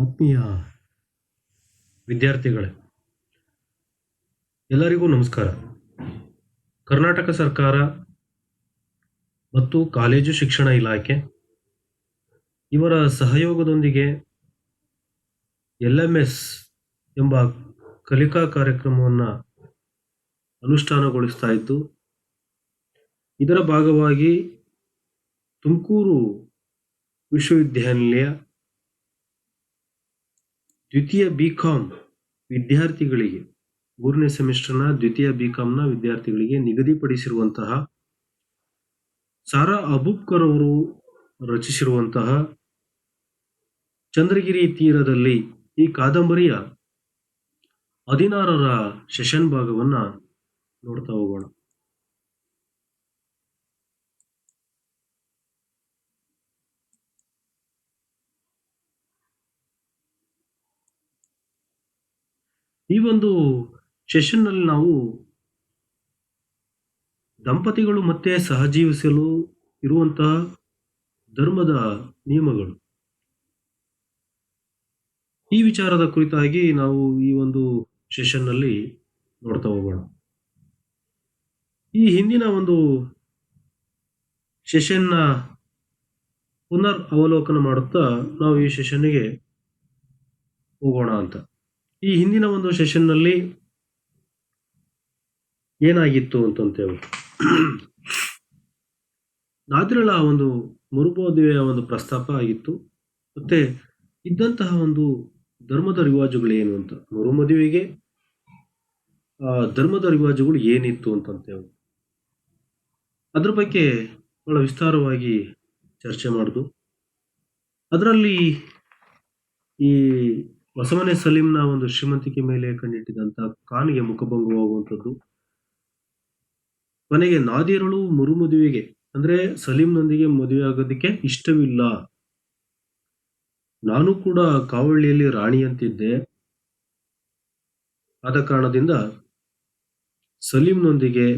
ಆತ್ಮೀಯ ವಿದ್ಯಾರ್ಥಿಗಳೇ, ಎಲ್ಲರಿಗೂ ನಮಸ್ಕಾರ. ಕರ್ನಾಟಕ ಸರ್ಕಾರ ಮತ್ತು ಕಾಲೇಜು ಶಿಕ್ಷಣ ಇಲಾಖೆ ಇವರ ಸಹಯೋಗದೊಂದಿಗೆ ಎಲ್ ಎಂ ಎಸ್ ಎಂಬ ಕಲಿಕಾ ಕಾರ್ಯಕ್ರಮವನ್ನು ಅನುಷ್ಠಾನಗೊಳಿಸ್ತಾ ಇತ್ತು. ಇದರ ಭಾಗವಾಗಿ ತುಮಕೂರು ವಿಶ್ವವಿದ್ಯಾನಿಲಯ ದ್ವಿತೀಯ ಬಿ ಕಾಮ್ ವಿದ್ಯಾರ್ಥಿಗಳಿಗೆ, ಮೂರನೇ ಸೆಮಿಸ್ಟರ್ನ ದ್ವಿತೀಯ ಬಿ ಕಾಮ್ನ ವಿದ್ಯಾರ್ಥಿಗಳಿಗೆ ನಿಗದಿಪಡಿಸಿರುವಂತಹ ಸಾರಾ ಅಬೂಬ್ಕರ್ ಅವರು ರಚಿಸಿರುವಂತಹ ಚಂದ್ರಗಿರಿ ತೀರದಲ್ಲಿ ಈ ಕಾದಂಬರಿಯ ಹದಿನಾರರ ಸೆಷನ್ ಭಾಗವನ್ನು ನೋಡ್ತಾ ಹೋಗೋಣ. ಈ ಒಂದು ಸೆಷನ್ನಲ್ಲಿ ನಾವು ದಂಪತಿಗಳು ಮತ್ತೆ ಸಹಜೀವಿಸಲು ಇರುವಂತಹ ಧರ್ಮದ ನಿಯಮಗಳು. ಈ ವಿಚಾರದ ಕುರಿತಾಗಿ ನಾವು ಈ ಒಂದು ಸೆಷನ್ನಲ್ಲಿ ನೋಡ್ತಾ ಹೋಗೋಣ. ಈ ಹಿಂದಿನ ಒಂದು ಸೆಷನ್ನ ಪುನರ್ ಅವಲೋಕನ ಮಾಡುತ್ತಾ ನಾವು ಈ ಸೆಷನ್ನಿಗೆ ಹೋಗೋಣ ಅಂತ. ಈ ಹಿಂದಿನ ಒಂದು ಸೆಷನ್ನಲ್ಲಿ ಏನಾಗಿತ್ತು ಅಂತಂತೇವೆ ನಾದಿರಳ ಒಂದು ಮರುಪೋದಿಯ ಒಂದು ಪ್ರಸ್ತಾಪ ಆಗಿತ್ತು. ಮತ್ತೆ ಇದ್ದಂತಹ ಒಂದು ಧರ್ಮದ ರಿವಾಜುಗಳು ಅಂತ? ಮರುಮದುವೆಗೆ ಧರ್ಮದ ರಿವಾಜುಗಳು ಏನಿತ್ತು ಅಂತಂತೇವೆ ಅದ್ರ ಬಗ್ಗೆ ಬಹಳ ವಿಸ್ತಾರವಾಗಿ ಚರ್ಚೆ ಮಾಡುದು. ಅದರಲ್ಲಿ ಈ ಹೊಸಮನೆ ಸಲೀಂನ ಒಂದು ಶ್ರೀಮಂತಿಕೆ ಮೇಲೆ ಕಂಡಿಟ್ಟಿದಂತ ಕಾನಿಗೆ ಮುಖಭಂಗವಾಗುವಂಥದ್ದು ಕೊನೆಗೆ ನಾದಿರಳು ಮರುಮದುವೆಗೆ ಅಂದ್ರೆ ಸಲೀಂನೊಂದಿಗೆ ಮದುವೆ ಆಗೋದಕ್ಕೆ ಇಷ್ಟವಿಲ್ಲ. ನಾನು ಕೂಡ ಕಾವಳಿಯಲ್ಲಿ ರಾಣಿಯಂತಿದ್ದೆ. ಆದ ಕಾರಣದಿಂದ ಸಲೀಂನೊಂದಿಗೆ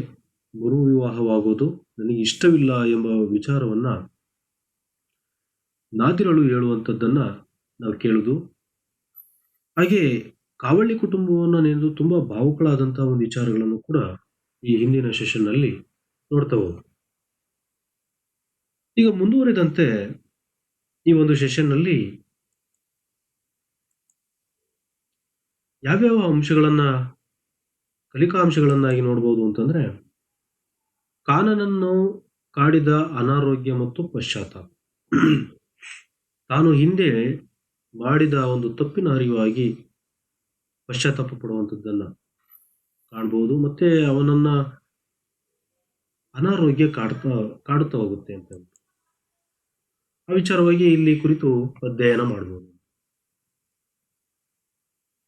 ಮರು ವಿವಾಹವಾಗುವುದು ನನಗೆ ಇಷ್ಟವಿಲ್ಲ ಎಂಬ ವಿಚಾರವನ್ನ ನಾದಿರಳು ಹೇಳುವಂಥದ್ದನ್ನ ನಾವು ಕೇಳುದು. ಹಾಗೆ ಕಾವಳ್ಳಿ ಕುಟುಂಬವನ್ನು ನೆನೆದು ತುಂಬಾ ಭಾವುಕಳಾದಂತಹ ಒಂದು ವಿಚಾರಗಳನ್ನು ಕೂಡ ಈ ಹಿಂದಿನ ಸೆಷನ್ನಲ್ಲಿ ನೋಡ್ತಾ ಹೋಗುದು ಈಗ ಮುಂದುವರಿದಂತೆ ಈ ಒಂದು ಸೆಷನ್ನಲ್ಲಿ ಯಾವ್ಯಾವ ಅಂಶಗಳನ್ನ ಕಲಿಕಾ ಅಂಶಗಳನ್ನಾಗಿ ನೋಡ್ಬೋದು ಅಂತಂದ್ರೆ ಕಾನನನ್ನು ಕಾಡಿದ ಅನಾರೋಗ್ಯ ಮತ್ತು ಪಶ್ಚಾತ್ತಾಪ. ತಾನು ಹಿಂದೆ ಮಾಡಿದ ಒಂದು ತಪ್ಪಿನ ಅರಿವಾಗಿ ಪಶ್ಚಾತ್ತಾಪ ಪಡುವಂಥದ್ದನ್ನು ಕಾಣ್ಬೋದು. ಮತ್ತೆ ಅವನನ್ನ ಅನಾರೋಗ್ಯ ಕಾಡ್ತಾ, ಕಾಡುತ್ತಾ ಹೋಗುತ್ತೆ ಅಂತ ಆ ವಿಚಾರವಾಗಿ ಇಲ್ಲಿ ಕುರಿತು ಅಧ್ಯಯನ ಮಾಡಬಹುದು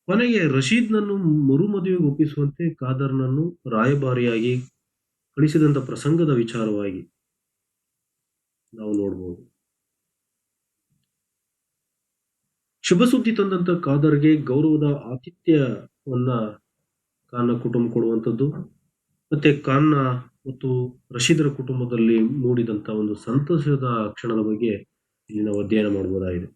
ಕೊನೆಗೆ ರಶೀದ್ನನ್ನು ಮರುಮದುವೆಗೆ ಒಪ್ಪಿಸುವಂತೆ ಖಾದರ್ನನ್ನು ರಾಯಭಾರಿಯಾಗಿ ಕಳಿಸಿದಂತ ಪ್ರಸಂಗದ ವಿಚಾರವಾಗಿ ನಾವು ನೋಡಬಹುದು ಶುಭ ಸುದ್ದಿ ತಂದಂತ ಖಾದರ್ಗೆ ಗೌರವದ ಆತಿಥ್ಯವನ್ನ ಖಾನ್ನ ಕುಟುಂಬ ಕೊಡುವಂಥದ್ದು. ಮತ್ತೆ ಖಾನ್ನ ಮತ್ತು ರಶೀದರ ಕುಟುಂಬದಲ್ಲಿ ಮೂಡಿದಂತ ಒಂದು ಸಂತಸದ ಕ್ಷಣದ ಬಗ್ಗೆ ಇಲ್ಲಿ ನಾವು ಅಧ್ಯಯನ ಮಾಡಬಹುದಾಗಿದೆ.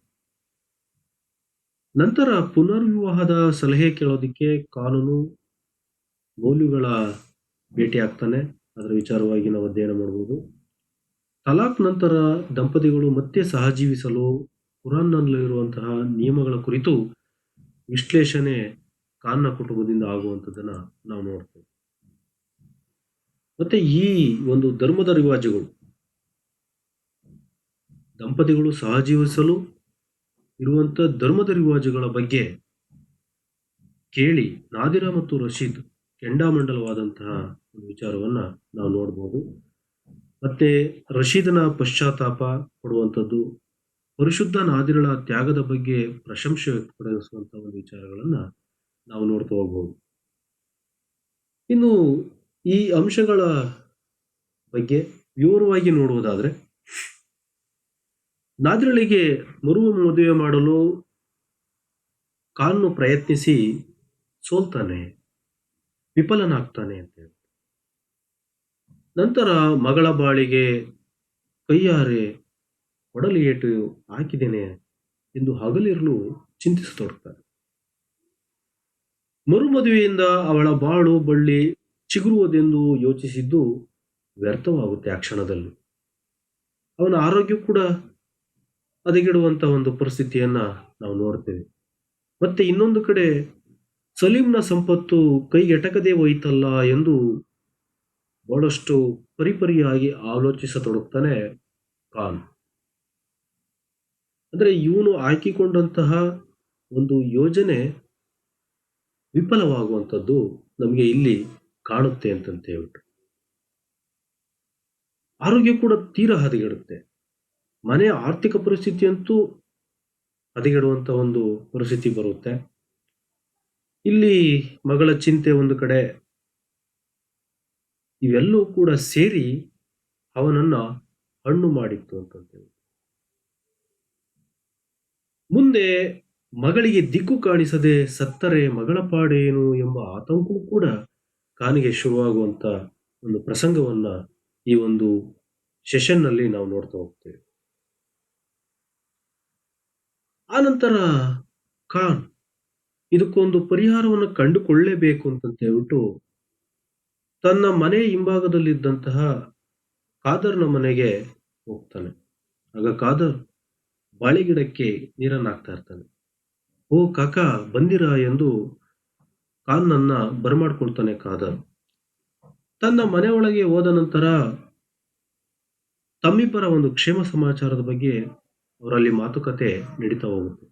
ನಂತರ ಪುನರ್ವಿವಾಹದ ಸಲಹೆ ಕೇಳೋದಕ್ಕೆ ಕಾನೂನು ಮೌಲ್ಯಗಳ ಭೇಟಿ ಆಗ್ತಾನೆ. ಅದರ ವಿಚಾರವಾಗಿ ನಾವು ಅಧ್ಯಯನ ಮಾಡಬಹುದು. ತಲಾಕ್ ನಂತರ ದಂಪತಿಗಳು ಮತ್ತೆ ಸಹಜೀವಿಸಲು ಕುರಾನ್ನಲ್ಲಿರುವಂತಹ ನಿಯಮಗಳ ಕುರಿತು ವಿಶ್ಲೇಷಣೆ ಕಾನ್ನ ಕುಟುಂಬದಿಂದ ಆಗುವಂಥದ್ದನ್ನ ನಾವು ನೋಡ್ತೇವೆ. ಮತ್ತೆ ಈ ಒಂದು ಧರ್ಮದ ರಿವಾಜುಗಳು, ದಂಪತಿಗಳು ಸಹಜೀವಿಸಲು ಇರುವಂತ ಧರ್ಮದ ರಿವಾಜುಗಳ ಬಗ್ಗೆ ಕೇಳಿ ನಾದಿರ ಮತ್ತು ರಶೀದ್ ಕೆಂಡಾಮಂಡಲವಾದಂತಹ ಒಂದು ವಿಚಾರವನ್ನ ನಾವು ನೋಡಬಹುದು ಮತ್ತೆ ರಶೀದನ ಪಶ್ಚಾತ್ತಾಪ ಪಡುವಂಥದ್ದು ಪರಿಶುದ್ಧ ನಾದಿರಳ ತ್ಯಾಗದ ಬಗ್ಗೆ ಪ್ರಶಂಸೆ ವ್ಯಕ್ತಪಡಿಸುವಂತಹ ಒಂದು ವಿಚಾರಗಳನ್ನ ನಾವು ನೋಡ್ತಾ ಹೋಗ್ಬೋದು. ಇನ್ನು ಈ ಅಂಶಗಳ ಬಗ್ಗೆ ವಿವರವಾಗಿ ನೋಡುವುದಾದ್ರೆ, ನಾದಿರಳಿಗೆ ಮರು ಮದುವೆ ಮಾಡಲು ಕಾನ್ನು ಪ್ರಯತ್ನಿಸಿ ಸೋಲ್ತಾನೆ, ವಿಫಲನಾಗ್ತಾನೆ ಅಂತ ಹೇಳಿ ನಂತರ ಮಗಳ ಬಾಳಿಗೆ ಕೈಯಾರೆ ಕೊಡಲಿ ಏಟು ಹಾಕಿದ್ದೇನೆ ಎಂದು ಹಗಲಿರಲು ಚಿಂತಿಸತೊಡಗ್ತಾನೆ ಮರುಮದುವೆಯಿಂದ ಅವಳ ಬಾಳು ಬಳ್ಳಿ ಚಿಗುರುವುದೆಂದು ಯೋಚಿಸಿದ್ದು ವ್ಯರ್ಥವಾಗುತ್ತೆ ಆ ಕ್ಷಣದಲ್ಲಿ. ಅವನ ಆರೋಗ್ಯ ಕೂಡ ಅದಗಿಡುವಂಥ ಒಂದು ಪರಿಸ್ಥಿತಿಯನ್ನ ನಾವು ನೋಡ್ತೇವೆ. ಮತ್ತೆ ಇನ್ನೊಂದು ಕಡೆ ಸಲೀಂನ ಸಂಪತ್ತು ಕೈಗೆಟಕದೇ ಹೋಯ್ತಲ್ಲ ಎಂದು ಬಹಳಷ್ಟು ಪರಿಪರಿಯಾಗಿ ಆಲೋಚಿಸತೊಡಗ್ತಾನೆ ಖಾನ್. ಅಂದ್ರೆ ಇವನು ಹಾಕಿಕೊಂಡಂತಹ ಒಂದು ಯೋಜನೆ ವಿಫಲವಾಗುವಂಥದ್ದು ನಮಗೆ ಇಲ್ಲಿ ಕಾಣುತ್ತೆ ಅಂತಂತ ಹೇಳ್ಬಿಟ್ಟು. ಆರೋಗ್ಯ ಕೂಡ ತೀರಾ ಹದಗೆಡುತ್ತೆ. ಮನೆಯ ಆರ್ಥಿಕ ಪರಿಸ್ಥಿತಿಯಂತೂ ಹದಗೆಡುವಂಥ ಒಂದು ಪರಿಸ್ಥಿತಿ ಬರುತ್ತೆ. ಇಲ್ಲಿ ಮಗಳ ಚಿಂತೆ ಒಂದು ಕಡೆ, ಇವೆಲ್ಲವೂ ಕೂಡ ಸೇರಿ ಅವನನ್ನ ಹಣ್ಣು ಮಾಡಿತ್ತು ಅಂತಂತೇಳಿ ಮುಂದೆ ಮಗಳಿಗೆ ದಿಕ್ಕು ಕಾಣಿಸದೆ ಸತ್ತರೆ ಮಗಳ ಪಾಡೇನು ಎಂಬ ಆತಂಕವೂ ಕೂಡ ಕಾನಿಗೆ ಶುರುವಾಗುವಂತ ಒಂದು ಪ್ರಸಂಗವನ್ನ ಈ ಒಂದು ಸೆಷನ್ನಲ್ಲಿ ನಾವು ನೋಡ್ತಾ ಹೋಗ್ತೇವೆ. ಆನಂತರ ಖಾನ್ ಇದಕ್ಕೊಂದು ಪರಿಹಾರವನ್ನು ಕಂಡುಕೊಳ್ಳಲೇಬೇಕು ಅಂತಂತ ಹೇಳ್ಬಿಟ್ಟು ತನ್ನ ಮನೆ ಹಿಂಭಾಗದಲ್ಲಿದ್ದಂತಹ ಕಾದರ್ನ ಮನೆಗೆ ಹೋಗ್ತಾನೆ. ಆಗ ಕಾದರ್ ಬಾಳೆಗಿಡಕ್ಕೆ ನೀರನ್ನು ಹಾಕ್ತಾ ಇರ್ತಾನೆ. ಓ ಕಾಕ, ಬಂದಿರ ಎಂದು ಕಾನ್ನನ್ನ ಬರಮಾಡ್ಕೊಳ್ತಾನೆ ಖಾದರ್. ತನ್ನ ಮನೆಯೊಳಗೆ ಹೋದ ನಂತರ ತಮ್ಮಿಬ್ಬರ ಒಂದು ಕ್ಷೇಮ ಸಮಾಚಾರದ ಬಗ್ಗೆ ಅವರಲ್ಲಿ ಮಾತುಕತೆ ನಡೀತಾ ಹೋಗುತ್ತೆ.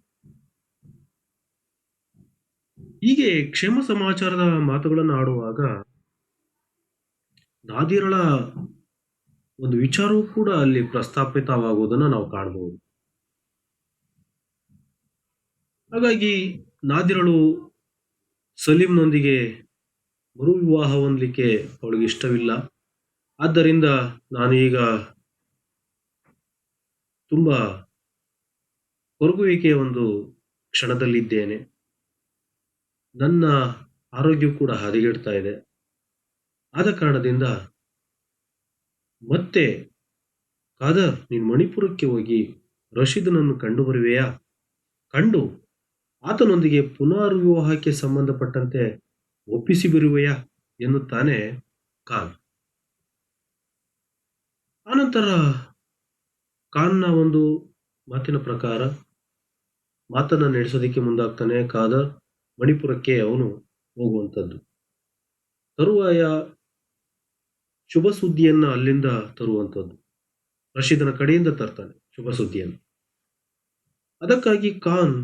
ಹೀಗೆ ಕ್ಷೇಮ ಸಮಾಚಾರದ ಮಾತುಗಳನ್ನು ಆಡುವಾಗ ನಾದಿರಳ ಒಂದು ವಿಚಾರವೂ ಕೂಡ ಅಲ್ಲಿ ಪ್ರಸ್ತಾಪಿತವಾಗುವುದನ್ನು ನಾವು ಕಾಣಬಹುದು. ಹಾಗಾಗಿ ನಾದಿರಳು ಸಲೀಂನೊಂದಿಗೆ ಮರು ವಿವಾಹ ಹೊಂದಲಿಕ್ಕೆ ಅವಳಿಗೆ ಇಷ್ಟವಿಲ್ಲ. ಆದ್ದರಿಂದ ನಾನೀಗ ತುಂಬ ಕೊರಗುವಿಕೆಯ ಒಂದು ಕ್ಷಣದಲ್ಲಿದ್ದೇನೆ. ನನ್ನ ಆರೋಗ್ಯ ಕೂಡ ಹದಗೆಡ್ತಾ ಇದೆ. ಆದ ಕಾರಣದಿಂದ ಮತ್ತೆ, ಕಾದರ್, ನೀನು ಮಣಿಪುರಕ್ಕೆ ಹೋಗಿ ರಶೀದನನ್ನು ಕಂಡು ಬರುವೆಯಾ? ಕಂಡು ಆತನೊಂದಿಗೆ ಪುನರ್ವಿವಾಹಕ್ಕೆ ಸಂಬಂಧಪಟ್ಟಂತೆ ಒಪ್ಪಿಸಿ ಬರುವೆಯಾ ಎನ್ನುತ್ತಾನೆ ಖಾನ್ ಆನಂತರ ಖಾನ್ನ ಒಂದು ಮಾತಿನ ಪ್ರಕಾರ, ಮಾತನ್ನ ನಡೆಸೋದಕ್ಕೆ ಮುಂದಾಗ್ತಾನೆ ಖಾದರ್, ಮಣಿಪುರಕ್ಕೆ ಅವನು ಹೋಗುವಂಥದ್ದು. ತರುವಾಯ ಶುಭ ಸುದ್ದಿಯನ್ನ ಅಲ್ಲಿಂದ ತರುವಂಥದ್ದು. ರಶೀದನ ಕಡೆಯಿಂದ ತರ್ತಾನೆ ಶುಭ ಸುದ್ದಿಯನ್ನು ಅದಕ್ಕಾಗಿ ಖಾನ್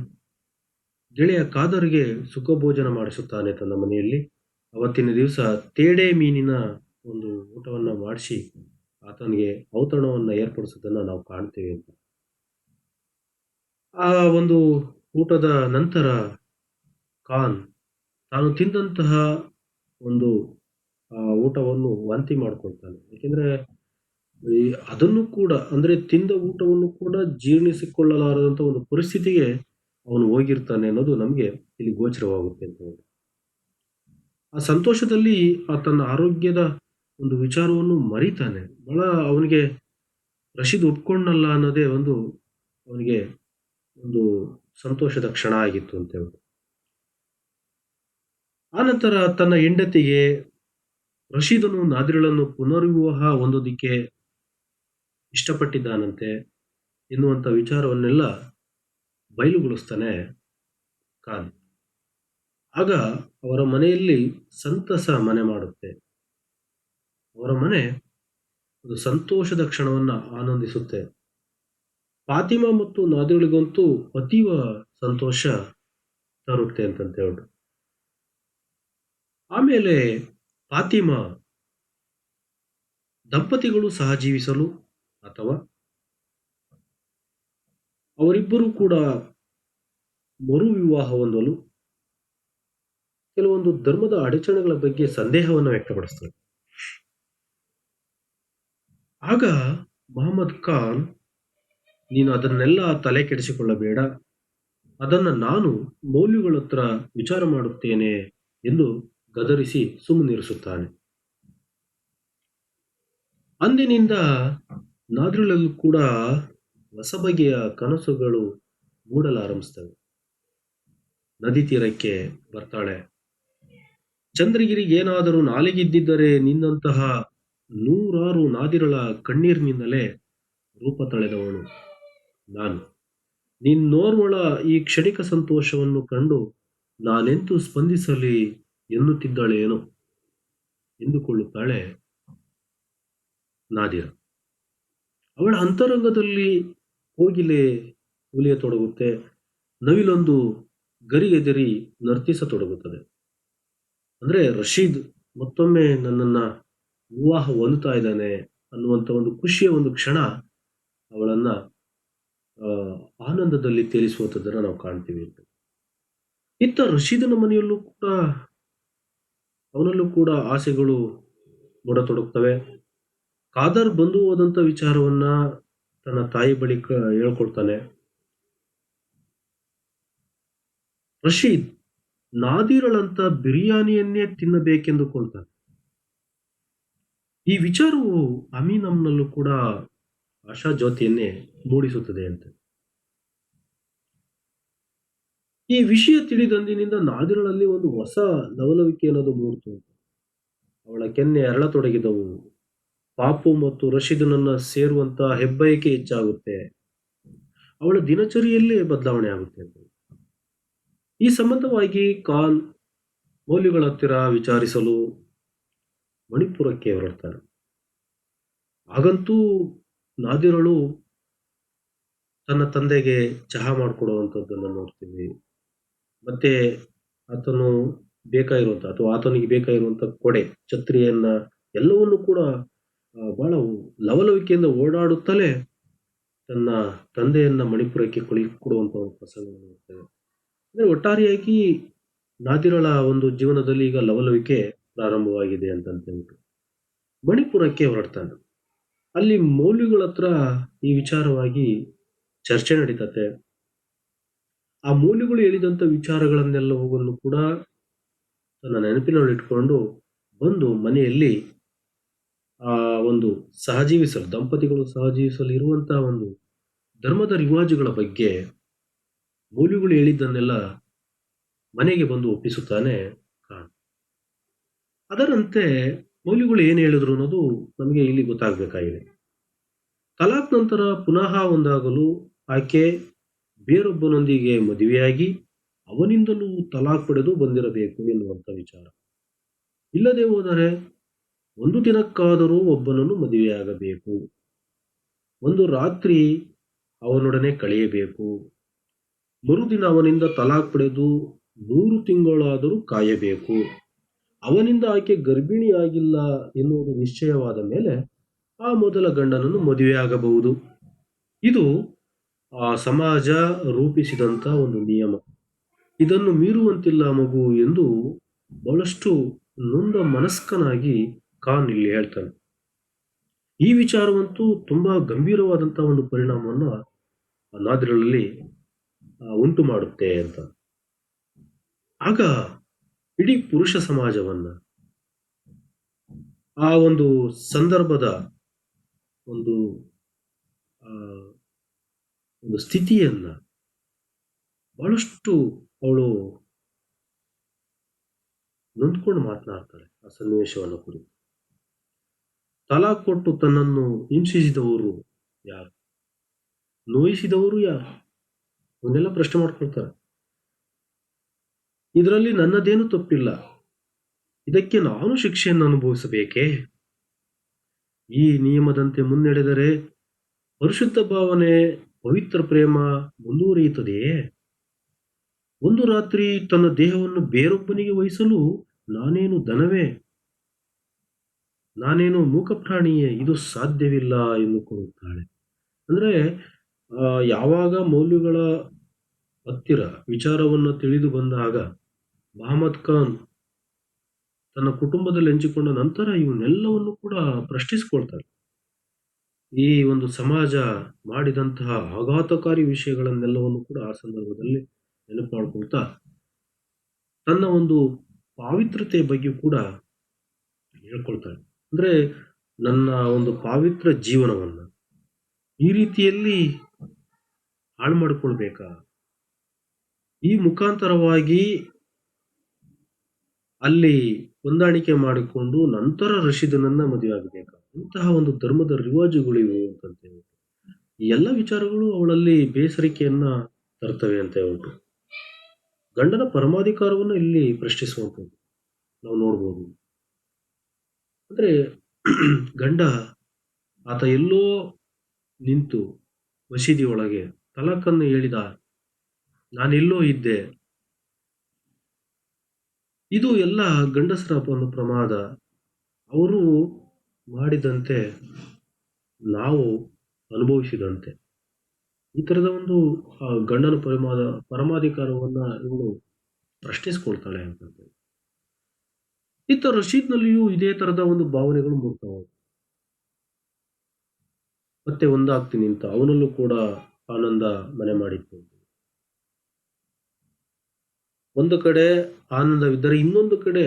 ಗೆಳೆಯ ಕಾದರಿಗೆ ಸುಖ ಭೋಜನ ಮಾಡಿಸುತ್ತಾನೆ ತನ್ನ ಮನೆಯಲ್ಲಿ. ಅವತ್ತಿನ ದಿವಸ ತೇಡೆ ಮೀನಿನ ಒಂದು ಊಟವನ್ನು ಮಾಡಿಸಿ ಆತನಿಗೆ ಔತಣವನ್ನು ಏರ್ಪಡಿಸೋದನ್ನು ನಾವು ಕಾಣ್ತೇವೆ ಅಂತ. ಆ ಒಂದು ಊಟದ ನಂತರ ಖಾನ್ ತಾನು ತಿಂದಂತಹ ಒಂದು, ಆ, ಊಟವನ್ನು ವಾಂತಿ ಮಾಡ್ಕೊಳ್ತಾನೆ. ಏಕೆಂದರೆ ಅದನ್ನು ಕೂಡ, ಅಂದ್ರೆ ತಿಂದ ಊಟವನ್ನು ಕೂಡ ಜೀರ್ಣಿಸಿಕೊಳ್ಳಲಾರದಂತ ಒಂದು ಪರಿಸ್ಥಿತಿಗೆ ಅವನು ಹೋಗಿರ್ತಾನೆ ಅನ್ನೋದು ನಮಗೆ ಇಲ್ಲಿ ಗೋಚರವಾಗುತ್ತೆ ಅಂತ ಹೇಳಿ ಆ ಸಂತೋಷದಲ್ಲಿ ಆ ತನ್ನ ಆರೋಗ್ಯದ ಒಂದು ವಿಚಾರವನ್ನು ಮರಿತಾನೆ. ಬಹಳ ಅವನಿಗೆ ರಶೀದ್ ಒಪ್ಕೊಂಡಲ್ಲ ಅನ್ನೋದೇ ಒಂದು ಅವನಿಗೆ ಒಂದು ಸಂತೋಷದ ಕ್ಷಣ ಆಗಿತ್ತು ಅಂತ ಹೇಳಿ ಆನಂತರ ತನ್ನ ಹೆಂಡತಿಗೆ ರಶೀದನು ನಾದಿರಳನ್ನು ಪುನರ್ವಿವಾಹ ಹೊಂದೋದಿಕ್ಕೆ ಇಷ್ಟಪಟ್ಟಿದ್ದಾನಂತೆ ಎನ್ನುವಂಥ ವಿಚಾರವನ್ನೆಲ್ಲ ಬಯಲುಗೊಳಿಸ್ತಾನೆ ಖಾನ್ ಆಗ ಅವರ ಮನೆಯಲ್ಲಿ ಸಂತಸ ಮನೆ ಮಾಡುತ್ತೆ. ಅವರ ಮನೆ ಒಂದು ಸಂತೋಷದ ಕ್ಷಣವನ್ನ ಆನಂದಿಸುತ್ತೆ. ಫಾತಿಮಾ ಮತ್ತು ನಾದಿಗಳಿಗಂತೂ ಅತೀವ ಸಂತೋಷ ತರುತ್ತೆ ಅಂತಂತ ಹೇಳ್ಬಿಟ್ಟು. ಆಮೇಲೆ ಫಾತಿಮಾ ದಂಪತಿಗಳು ಸಹಜೀವಿಸಲು ಅಥವಾ ಅವರಿಬ್ಬರೂ ಕೂಡ ಮರು ವಿವಾಹ ಹೊಂದಲು ಕೆಲವೊಂದು ಧರ್ಮದ ಅಡಚಣೆಗಳ ಬಗ್ಗೆ ಸಂದೇಹವನ್ನು ವ್ಯಕ್ತಪಡಿಸ್ತಾರೆ. ಆಗ ಮಹಮ್ಮದ್ ಖಾನ್, ನೀನು ಅದನ್ನೆಲ್ಲ ತಲೆ ಕೆಡಿಸಿಕೊಳ್ಳಬೇಡ. ಅದನ್ನು ನಾನು ಮೌಲ್ಯಗಳ ಹತ್ರ ವಿಚಾರ ಮಾಡುತ್ತೇನೆ ಎಂದು ಗದರಿಸಿ ಸುಮ್ಮನಿರಿಸುತ್ತಾನೆ ಅಂದಿನಿಂದ ನಾದ್ರಿಲಲ್ಲೂ ಕೂಡ ಹೊಸ ಬಗೆಯ ಕನಸುಗಳು ಮೂಡಲಾರಂಭಿಸ್ತವೆ. ನದಿ ತೀರಕ್ಕೆ ಬರ್ತಾಳೆ. ಚಂದ್ರಗಿರಿಗೇನಾದರೂ ನಾಲಿಗಿದ್ದಿದ್ದರೆ ನಿನ್ನಂತಹ ನೂರಾರು ನಾದಿರಳ ಕಣ್ಣೀರಿನಿಂದಲೇ ರೂಪ ತಳೆದವನು ನಾನು. ನಿನ್ನೋರ್ವಳ ಈ ಕ್ಷಣಿಕ ಸಂತೋಷವನ್ನು ಕಂಡು ನಾನೆಂತೂ ಸ್ಪಂದಿಸಲಿ ಎನ್ನುತ್ತಿದ್ದಾಳೇನೋ ಎಂದುಕೊಳ್ಳುತ್ತಾಳೆ ನಾದಿರ. ಅವಳ ಅಂತರಂಗದಲ್ಲಿ ಕೋಗಿಲೆ ಉಲಿಯತೊಡಗುತ್ತೆ ನವಿಲೊಂದು ಗರಿ ಎದೆರಿ ನರ್ತಿಸತೊಡಗುತ್ತದೆ. ಅಂದ್ರೆ ರಶೀದ್ ಮತ್ತೊಮ್ಮೆ ನನ್ನನ್ನ ವಿವಾಹ ಹೊಂದುತ್ತಾ ಇದ್ದಾನೆ ಅನ್ನುವಂಥ ಒಂದು ಖುಷಿಯ ಒಂದು ಕ್ಷಣ ಅವಳನ್ನ ಆನಂದದಲ್ಲಿ ತೇಲಿಸುವಂಥದ್ದನ್ನು ನಾವು ಕಾಣ್ತೀವಿ ಇತ್ತ ರಶೀದನ ಮನೆಯಲ್ಲೂ ಕೂಡ, ಅವನಲ್ಲೂ ಕೂಡ ಆಸೆಗಳು ಮೂಡತೊಡಗ್ತವೆ. ಕಾದರ್ ಬಂದು ಹೋದಂಥ ವಿಚಾರವನ್ನ ತನ್ನ ತಾಯಿ ಬಳಿ ಹೇಳ್ಕೊಡ್ತಾನೆ, ರಶೀದ್, ನಾದಿರಳಂತ ಬಿರಿಯಾನಿಯನ್ನೇ ತಿನ್ನಬೇಕೆಂದುಕೊಳ್ತಾನೆ. ಈ ವಿಚಾರವು ಅಮೀನಂನಲ್ಲೂ ಕೂಡ ಆಶಾ ಜ್ಯೋತಿಯನ್ನೇ ಮೂಡಿಸುತ್ತದೆ ಅಂತ. ಈ ವಿಷಯ ತಿಳಿದಂದಿನಿಂದ ನಾದಿರಳಲ್ಲಿ ಒಂದು ಹೊಸ ಲವಲವಿಕೆ ಅನ್ನೋದು ಮೂಡ್ತು. ಅವಳ ಕೆನ್ನೆ ಅರಳತೊಡಗಿದವು. ಪಾಪು ಮತ್ತು ರಶೀದನನ್ನ ಸೇರುವಂತ ಹೆಬ್ಬಯಕೆ ಹೆಚ್ಚಾಗುತ್ತೆ. ಅವಳ ದಿನಚರಿಯಲ್ಲೇ ಬದಲಾವಣೆ ಆಗುತ್ತೆ ಈ ಸಂಬಂಧವಾಗಿ ಕಾನ್ ಮೌಲ್ಯಗಳ ಹತ್ತಿರ ವಿಚಾರಿಸಲು ಮಣಿಪುರಕ್ಕೆ ಹೊರಡ್ತಾರೆ ಹಾಗಂತೂ ನಾದಿರಳು ತನ್ನ ತಂದೆಗೆ ಚಹಾ ಮಾಡಿಕೊಡುವಂಥದ್ದನ್ನು ನೋಡ್ತೀವಿ ಮತ್ತೆ ಆತನು ಬೇಕಾಗಿರುವಂಥ ಅಥವಾ ಆತನಿಗೆ ಬೇಕಾಗಿರುವಂಥ ಕೊಡೆ, ಛತ್ರಿಯನ್ನ ಎಲ್ಲವನ್ನು ಕೂಡ ಬಹಳ ಲವಲವಿಕೆಯಿಂದ ಓಡಾಡುತ್ತಲೇ ತನ್ನ ತಂದೆಯನ್ನ ಮಣಿಪುರಕ್ಕೆ ಕುಳಿ ಕೊಡುವಂಥ ಒಂದು ಪ್ರಸಂಗ ನೋಡ್ತೇವೆ. ಅಂದ್ರೆ ಒಟ್ಟಾರೆಯಾಗಿ ನಾದಿರಳ ಒಂದು ಜೀವನದಲ್ಲಿ ಈಗ ಲವಲವಿಕೆ ಪ್ರಾರಂಭವಾಗಿದೆ ಅಂತ ಹೇಳ್ಬಿಟ್ಟು ಮಣಿಪುರಕ್ಕೆ ಹೊರಡ್ತಾನೆ. ಅಲ್ಲಿ ಮೌಲ್ಯಗಳ ಹತ್ರ ಈ ವಿಚಾರವಾಗಿ ಚರ್ಚೆ ನಡೀತತೆ. ಆ ಮೌಲ್ಯಗಳು ಹೇಳಿದಂಥ ವಿಚಾರಗಳನ್ನೆಲ್ಲವನ್ನು ಕೂಡ ತನ್ನ ನೆನಪಿನಲ್ಲಿಟ್ಕೊಂಡು ಬಂದು ಮನೆಯಲ್ಲಿ ಆ, ಒಂದು ಸಹಜೀವಿಸಲು, ದಂಪತಿಗಳು ಸಹಜೀವಿಸಲು ಇರುವಂತಹ ಒಂದು ಧರ್ಮದ ರಿವಾಜುಗಳ ಬಗ್ಗೆ ಮೌಲ್ಯಗಳು ಹೇಳಿದ್ದನ್ನೆಲ್ಲ ಮನೆಗೆ ಬಂದು ಒಪ್ಪಿಸುತ್ತಾನೆ ಖಾನ್ ಅದರಂತೆ ಮೌಲ್ಯಗಳು ಏನು ಹೇಳಿದ್ರು ಅನ್ನೋದು ನಮಗೆ ಇಲ್ಲಿ ಗೊತ್ತಾಗಬೇಕಾಗಿದೆ. ತಲಾಖ್ ನಂತರ ಪುನಃ ಒಂದಾಗಲು ಆಕೆ ಬೇರೊಬ್ಬನೊಂದಿಗೆ ಮದುವೆಯಾಗಿ ಅವನಿಂದಲೂ ತಲಾಖ್ ಪಡೆದು ಬಂದಿರಬೇಕು ಎನ್ನುವಂಥ ವಿಚಾರ. ಇಲ್ಲದೆ ಹೋದರೆ ಒಂದು ದಿನಕ್ಕಾದರೂ ಒಬ್ಬನನ್ನು ಮದುವೆಯಾಗಬೇಕು. ಒಂದು ರಾತ್ರಿ ಅವನೊಡನೆ ಕಳೆಯಬೇಕು. ಮರುದಿನ ಅವನಿಂದ ತಲಾಖ್ ಪಡೆದು ನೂರು ತಿಂಗಳಾದರೂ ಕಾಯಬೇಕು. ಅವನಿಂದ ಆಕೆ ಗರ್ಭಿಣಿಯಾಗಿಲ್ಲ ಎನ್ನುವುದು ನಿಶ್ಚಯವಾದ ಮೇಲೆ ಆ ಮೊದಲ ಗಂಡನನ್ನು ಮದುವೆಯಾಗಬಹುದು. ಇದು ಆ ಸಮಾಜ ರೂಪಿಸಿದಂಥ ಒಂದು ನಿಯಮ. ಇದನ್ನು ಮೀರುವಂತಿಲ್ಲ ಮಗು ಎಂದು ಬಹಳಷ್ಟು ನೊಂದ ಮನಸ್ಕನಾಗಿ ಖಾನ್ ಇಲ್ಲಿ ಹೇಳ್ತಾನೆ. ಈ ವಿಚಾರವಂತೂ ತುಂಬಾ ಗಂಭೀರವಾದಂಥ ಒಂದು ಪರಿಣಾಮವನ್ನು ನಾದಿರಲ್ಲಿ ಉಂಟು ಮಾಡುತ್ತೆ ಅಂತ. ಆಗ ಇಡೀ ಪುರುಷ ಸಮಾಜವನ್ನ ಆ ಒಂದು ಸಂದರ್ಭದ ಒಂದು ಒಂದು ಸ್ಥಿತಿಯನ್ನ ಬಹಳಷ್ಟು ಅವಳು ನೊಂದ್ಕೊಂಡು ಮಾತನಾಡ್ತಾಳೆ ಆ ಸನ್ನಿವೇಶವನ್ನು ಕುರಿತು. ತಲಾಕ್ ಕೊಟ್ಟು ತನ್ನನ್ನು ಹಿಂಸಿಸಿದವರು ಯಾರು? ನೋಯಿಸಿದವರು ಯಾರು? ಅವನ್ನೆಲ್ಲ ಪ್ರಶ್ನೆ ಮಾಡ್ಕೊಳ್ತಾರೆ. ಇದರಲ್ಲಿ ನನ್ನದೇನು ತಪ್ಪಿಲ್ಲ? ಇದಕ್ಕೆ ನಾನು ಶಿಕ್ಷೆಯನ್ನು ಅನುಭವಿಸಬೇಕೇ? ಈ ನಿಯಮದಂತೆ ಮುನ್ನಡೆದರೆ ಪರಿಶುದ್ಧ ಭಾವನೆ, ಪವಿತ್ರ ಪ್ರೇಮ ಮುಂದುವರಿಯುತ್ತದೆಯೇ? ಒಂದು ರಾತ್ರಿ ತನ್ನ ದೇಹವನ್ನು ಬೇರೊಬ್ಬನಿಗೆ ವಹಿಸಲು ನಾನೇನು ದನವೇ ನಾನೇನು ಮೂಕ ಪ್ರಾಣಿಯೇ ಇದು ಸಾಧ್ಯವಿಲ್ಲ ಎಂದುಕೊಳ್ಳುತ್ತಾಳೆ ಕೊಡುತ್ತಾಳೆ ಅಂದರೆ ಯಾವಾಗ ಮೌಲ್ಯಗಳ ಹತ್ತಿರ ವಿಚಾರವನ್ನು ತಿಳಿದು ಬಂದಾಗ ಮಹಮ್ಮದ್ ಖಾನ್ ತನ್ನ ಕುಟುಂಬದಲ್ಲಿ ಹಂಚಿಕೊಂಡ ನಂತರ ಇವನ್ನೆಲ್ಲವನ್ನು ಕೂಡ ಪ್ರಶ್ನಿಸಿಕೊಳ್ತಾರೆ ಈ ಒಂದು ಸಮಾಜ ಮಾಡಿದಂತಹ ಆಘಾತಕಾರಿ ವಿಷಯಗಳನ್ನೆಲ್ಲವನ್ನು ಕೂಡ ಆ ಸಂದರ್ಭದಲ್ಲಿ ನೆನಪು ಮಾಡಿಕೊಳ್ತಾ ತನ್ನ ಒಂದು ಪಾವಿತ್ರತೆ ಬಗ್ಗೆ ಕೂಡ ಹೇಳ್ಕೊಳ್ತಾಳೆ. ಅಂದ್ರೆ ನನ್ನ ಒಂದು ಪಾವಿತ್ರ ಜೀವನವನ್ನು ಈ ರೀತಿಯಲ್ಲಿ ಹಾಳು ಮಾಡಿಕೊಳ್ಬೇಕಾ? ಈ ಮುಖಾಂತರವಾಗಿ ಅಲ್ಲಿ ಹೊಂದಾಣಿಕೆ ಮಾಡಿಕೊಂಡು ನಂತರ ರಶೀದನನ್ನ ಮದುವೆ ಆಗಬೇಕಾ? ಇಂತಹ ಒಂದು ಧರ್ಮದ ರಿವಾಜುಗಳಿವು ಅಂತಂತ ಹೇಳ್ಬಿಟ್ಟು ಈ ಎಲ್ಲ ವಿಚಾರಗಳು ಅವಳಲ್ಲಿ ಬೇಸರಿಕೆಯನ್ನ ತರ್ತವೆ ಅಂತ ಹೇಳ್ಬಿಟ್ಟು. ಗಂಡನ ಪರಮಾಧಿಕಾರವನ್ನು ಇಲ್ಲಿ ಪ್ರಶ್ನಿಸುವಂಥದ್ದು. ನಾವು ನೋಡ್ಬೋದು. ಅಂದ್ರೆ ಗಂಡ ಆತ ಎಲ್ಲೋ ನಿಂತು ಮಸೀದಿ ಒಳಗೆ ತಲಕನ್ನು ಹೇಳಿದ, ನಾನೆಲ್ಲೋ ಇದ್ದೆ. ಇದು ಎಲ್ಲ ಗಂಡಸರ ಒಂದು ಪ್ರಮಾದ. ಅವರು ಮಾಡಿದಂತೆ ನಾವು ಅನುಭವಿಸಿದಂತೆ. ಈ ಥರದ ಒಂದು ಗಂಡನ ಪರಮಾದ, ಪರಮಾಧಿಕಾರವನ್ನ ಇವಳು ಪ್ರಶ್ನಿಸ್ಕೊಳ್ತಾಳೆ ಅಂತ ಇತ್ತ ರಶೀದ್ನಲ್ಲಿಯೂ ಇದೇ ತರದ ಒಂದು ಭಾವನೆಗಳು ಮೂಡ್ತಾವ. ಮತ್ತೆ ಒಂದಾಗ್ತೀನಿ ಅಂತ ಅವನಲ್ಲೂ ಕೂಡ ಆನಂದ ಮನೆ ಮಾಡಿತ್ತು. ಒಂದು ಕಡೆ ಆನಂದವಿದ್ದರೆ ಇನ್ನೊಂದು ಕಡೆ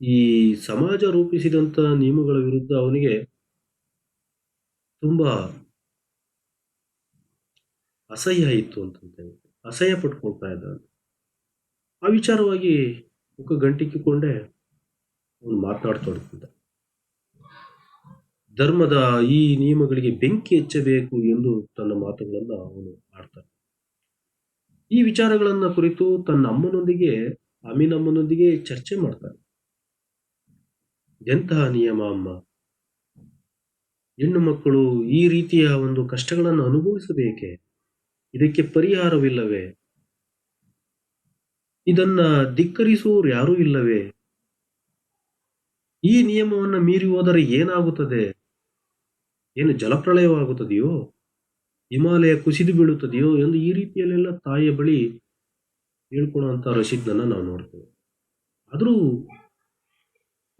ಈ ಸಮಾಜ ರೂಪಿಸಿದಂತ ನಿಯಮಗಳ ವಿರುದ್ಧ ಅವನಿಗೆ ತುಂಬಾ ಅಸಹ್ಯ ಇತ್ತು ಅಂತಂತೇವೆ ಅಸಹ್ಯ ಪಟ್ಕೊಳ್ತಾ ಇದ್ದ ಆ ವಿಚಾರವಾಗಿ ಮುಖ ಗಂಟಿಕ್ಕಿಕೊಂಡೇ ಅವನು ಮಾತನಾಡ್ತೊಡಗಿದ್ದ ಧರ್ಮದ ಈ ನಿಯಮಗಳಿಗೆ ಬೆಂಕಿ ಹೆಚ್ಚಬೇಕು ಎಂದು ತನ್ನ ಮಾತುಗಳನ್ನ ಅವನು ಆಡ್ತಾನೆ. ಈ ವಿಚಾರಗಳನ್ನ ಕುರಿತು ತನ್ನ ಅಮ್ಮನೊಂದಿಗೆ ಅಮೀನಮ್ಮನೊಂದಿಗೆ ಚರ್ಚೆ ಮಾಡ್ತಾನೆ. ಎಂತಹ ನಿಯಮ ಅಮ್ಮ? ಹೆಣ್ಣು ಮಕ್ಕಳು ಈ ರೀತಿಯ ಒಂದು ಕಷ್ಟಗಳನ್ನು ಅನುಭವಿಸಬೇಕೆ? ಇದಕ್ಕೆ ಪರಿಹಾರವಿಲ್ಲವೇ? ಇದನ್ನ ಧಿಕ್ಕರಿಸುವವರು ಯಾರೂ ಇಲ್ಲವೇ? ಈ ನಿಯಮವನ್ನು ಮೀರಿ ಹೋದರೆ ಏನಾಗುತ್ತದೆ? ಏನು ಜಲಪ್ರಳಯವಾಗುತ್ತದೆಯೋ? ಹಿಮಾಲಯ ಕುಸಿದು ಬೀಳುತ್ತದೆಯೋ ಎಂದು ಈ ರೀತಿಯಲ್ಲೆಲ್ಲ ತಾಯಿಯ ಬಳಿ ಹೇಳ್ಕೊಳ್ಳುವಂಥ ರಶೀದ್ನನ್ನ ನಾವು ನೋಡ್ತೇವೆ. ಆದರೂ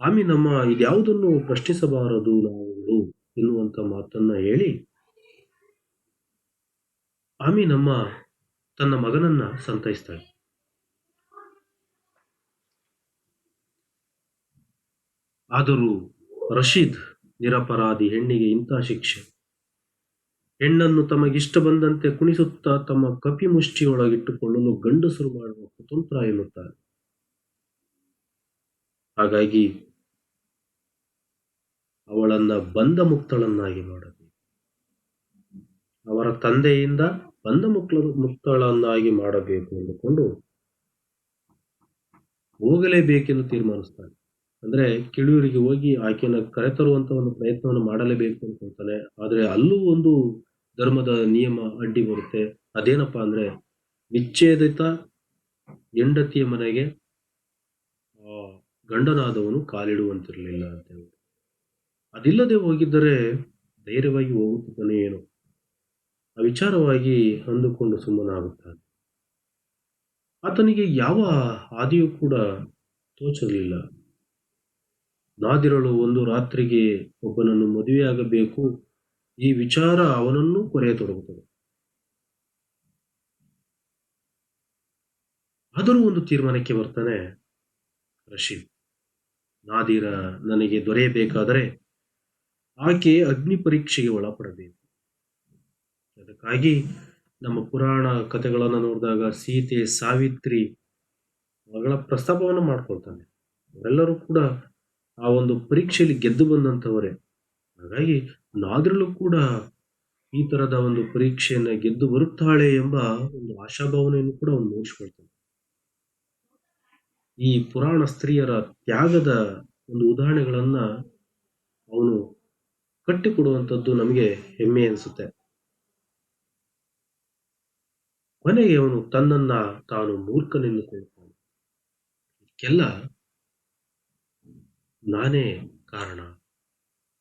ಆಮಿ ನಮ್ಮ ಇದ್ಯಾವುದನ್ನು ಪ್ರಶ್ನಿಸಬಾರದು ನಾವುಗಳು ಎನ್ನುವಂಥ ಮಾತನ್ನ ಹೇಳಿ ಆಮಿ ನಮ್ಮ ತನ್ನ ಮಗನನ್ನ ಸಂತೈಸ್ತಾಳೆ. ಆದರೂ ರಶೀದ್ ನಿರಪರಾಧಿ ಹೆಣ್ಣಿಗೆ ಇಂಥ ಶಿಕ್ಷೆ. ಹೆಣ್ಣನ್ನು ತಮಗಿಷ್ಟ ಬಂದಂತೆ ಕುಣಿಸುತ್ತಾ ತಮ್ಮ ಕಪಿ ಮುಷ್ಟಿಯೊಳಗಿಟ್ಟುಕೊಳ್ಳಲು ಗಂಡಸರು ಮಾಡುವ ಕುತಂತ್ರ ಎನ್ನುತ್ತಾರೆ. ಹಾಗಾಗಿ ಅವಳನ್ನ ಬಂಧ ಮುಕ್ತಳನ್ನಾಗಿ ಮಾಡಬೇಕು. ಅವರ ತಂದೆಯಿಂದ ಬಂಧ ಮುಕ್ತ ಮುಕ್ತಳನ್ನಾಗಿ ಮಾಡಬೇಕು ಎಂದುಕೊಂಡು ಹೋಗಲೇಬೇಕೆಂದು ತೀರ್ಮಾನಿಸ್ತಾನೆ ಅಂದ್ರೆ ಕಿಳಿಯೂರಿಗೆ ಹೋಗಿ ಆಕೆಯನ್ನು ಕರೆತರುವಂತ ಒಂದು ಪ್ರಯತ್ನವನ್ನು ಮಾಡಲೇಬೇಕು ಅನ್ಕೊಳ್ತಾನೆ ಆದ್ರೆ ಅಲ್ಲೂ ಒಂದು ಧರ್ಮದ ನಿಯಮ ಅಡ್ಡಿ ಬರುತ್ತೆ. ಅದೇನಪ್ಪಾ ಅಂದ್ರೆ ವಿಚ್ಛೇದಿತ ಹೆಂಡತಿಯ ಮನೆಗೆ ಗಂಡನಾದವನು ಕಾಲಿಡುವಂತಿರಲಿಲ್ಲ ಅಂತ ಹೇಳಿ ಅದಿಲ್ಲದೆ ಹೋಗಿದ್ದರೆ ಧೈರ್ಯವಾಗಿ ಹೋಗುತ್ತಿದ್ದಾನೆ ಏನು. ಆ ವಿಚಾರವಾಗಿ ಅಂದುಕೊಂಡು ಸುಮ್ಮನಾಗುತ್ತಾನೆ. ಆತನಿಗೆ ಯಾವ ಹಾದಿಯೂ ಕೂಡ ತೋಚಲಿಲ್ಲ. ನಾದಿರಳು ಒಂದು ರಾತ್ರಿಗೆ ಒಬ್ಬನನ್ನು ಮದುವೆಯಾಗಬೇಕು. ಈ ವಿಚಾರ ಅವನನ್ನು ಕೊರೆಯತೊಡಗುತ್ತದೆ. ಆದರೂ ಒಂದು ತೀರ್ಮಾನಕ್ಕೆ ಬರ್ತಾನೆ ರಶೀದ್. ನಾದಿರ ನನಗೆ ದೊರೆಯಬೇಕಾದರೆ ಆಕೆ ಅಗ್ನಿ ಪರೀಕ್ಷೆಗೆ ಒಳಪಡಬೇಕು. ಅದಕ್ಕಾಗಿ ನಮ್ಮ ಪುರಾಣ ಕಥೆಗಳನ್ನು ನೋಡಿದಾಗ ಸೀತೆ ಸಾವಿತ್ರಿ ಅವಗಳ ಪ್ರಸ್ತಾಪವನ್ನು ಮಾಡ್ಕೊಳ್ತಾನೆ. ಅವರೆಲ್ಲರೂ ಕೂಡ ಆ ಒಂದು ಪರೀಕ್ಷೆಯಲ್ಲಿ ಗೆದ್ದು ಬಂದಂಥವರೇ. ಹಾಗಾಗಿ ನಾದ್ರಲ್ಲೂ ಕೂಡ ಈ ತರದ ಒಂದು ಪರೀಕ್ಷೆಯನ್ನು ಗೆದ್ದು ಬರುತ್ತಾಳೆ ಎಂಬ ಒಂದು ಆಶಾಭಾವನೆಯನ್ನು ಕೂಡ ಅವನು ಮೂಡಿಸ್ಕೊಳ್ತಾನೆ. ಈ ಪುರಾಣ ಸ್ತ್ರೀಯರ ತ್ಯಾಗದ ಒಂದು ಉದಾಹರಣೆಗಳನ್ನ ಅವನು ಕಟ್ಟಿಕೊಡುವಂಥದ್ದು ನಮಗೆ ಹೆಮ್ಮೆ ಅನಿಸುತ್ತೆ. ಕೊನೆಗೆ ಅವನು ತನ್ನನ್ನ ತಾನು ಮೂರ್ಖನೆಂದುಕೊಳ್ಳುತ್ತಾನೆ. ಇದಕ್ಕೆಲ್ಲ ನಾನೇ ಕಾರಣ.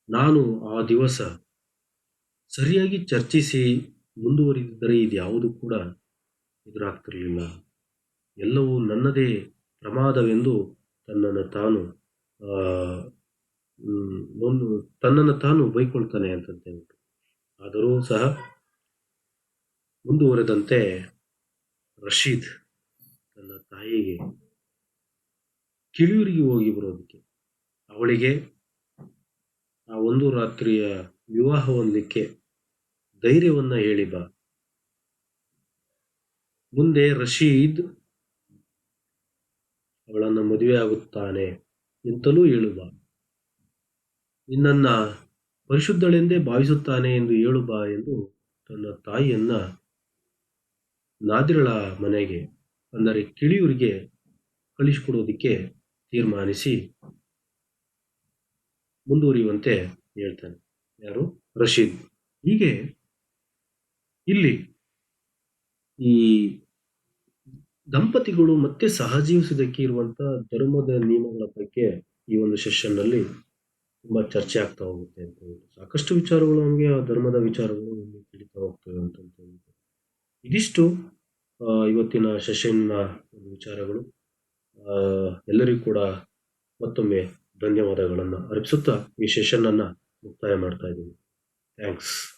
ನಾನು ಆ ದಿವಸ ಸರಿಯಾಗಿ ಚರ್ಚಿಸಿ ಮುಂದುವರಿದಿದ್ದರೆ ಇದ್ಯಾವುದು ಕೂಡ ಎದುರಾಗ್ತಿರಲಿಲ್ಲ. ಎಲ್ಲವೂ ನನ್ನದೇ ಪ್ರಮಾದವೆಂದು ತನ್ನನ್ನು ತಾನು ಒಂದು ತನ್ನನ್ನು ತಾನು ಬೈಕೊಳ್ತಾನೆ ಹೇಳ್ಬಿಟ್ಟು ಆದರೂ ಸಹ ಮುಂದುವರೆದಂತೆ ರಶೀದ್ ತನ್ನ ತಾಯಿಗೆ ಕಿಳಿಯೂರಿಗೆ ಹೋಗಿ ಬರೋದಕ್ಕೆ ಅವಳಿಗೆ ಆ ಒಂದು ರಾತ್ರಿಯ ವಿವಾಹ ಹೊಂದಲಿಕ್ಕೆ ಧೈರ್ಯವನ್ನ ಹೇಳಿ ಬಾ. ಮುಂದೆ ರಶೀದ್ ಅವಳನ್ನು ಮದುವೆ ಆಗುತ್ತಾನೆ ಎಂತಲೂ ಹೇಳುವ ನಿನ್ನನ್ನು ಪರಿಶುದ್ಧಳೆಂದೇ ಭಾವಿಸುತ್ತಾನೆ ಎಂದು ಹೇಳು ಬಾ ಎಂದು ತನ್ನ ತಾಯಿಯನ್ನ ನಾದಿರಳ ಮನೆಗೆ, ಅಂದರೆ ಕಿಳಿಯೂರಿಗೆ ಕಳಿಸಿಕೊಡೋದಕ್ಕೆ ತೀರ್ಮಾನಿಸಿ ಮುಂದುವರಿಯುವಂತೆ ಹೇಳ್ತಾನೆ. ಯಾರು? ರಶೀದ್. ಹೀಗೆ ಇಲ್ಲಿ ಈ ದಂಪತಿಗಳು ಮತ್ತೆ ಸಹಜೀವಿಸುವುದಕ್ಕೆ ಇರುವಂತ ಧರ್ಮದ ನಿಯಮಗಳ ಬಗ್ಗೆ ಈ ಒಂದು ಸೆಷನ್ನಲ್ಲಿ ತುಂಬಾ ಚರ್ಚೆ ಆಗ್ತಾ ಹೋಗುತ್ತೆ ಅಂತ ಹೇಳಿ ಸಾಕಷ್ಟು ವಿಚಾರಗಳು ನಮಗೆ ಆ ಧರ್ಮದ ವಿಚಾರಗಳು ತಿಳಿತಾ ಹೋಗ್ತವೆ ಅಂತ ಇದಿಷ್ಟು ಇವತ್ತಿನ ಸೆಷನ್ನ ವಿಚಾರಗಳು. ಎಲ್ಲರಿಗೂ ಕೂಡ ಮತ್ತೊಮ್ಮೆ ಧನ್ಯವಾದಗಳನ್ನು ಅರ್ಪಿಸುತ್ತಾ ಈ ಸೆಷನ್ ಅನ್ನ ಮುಕ್ತಾಯ ಮಾಡ್ತಾ ಇದ್ದೀನಿ. ಥ್ಯಾಂಕ್ಸ್.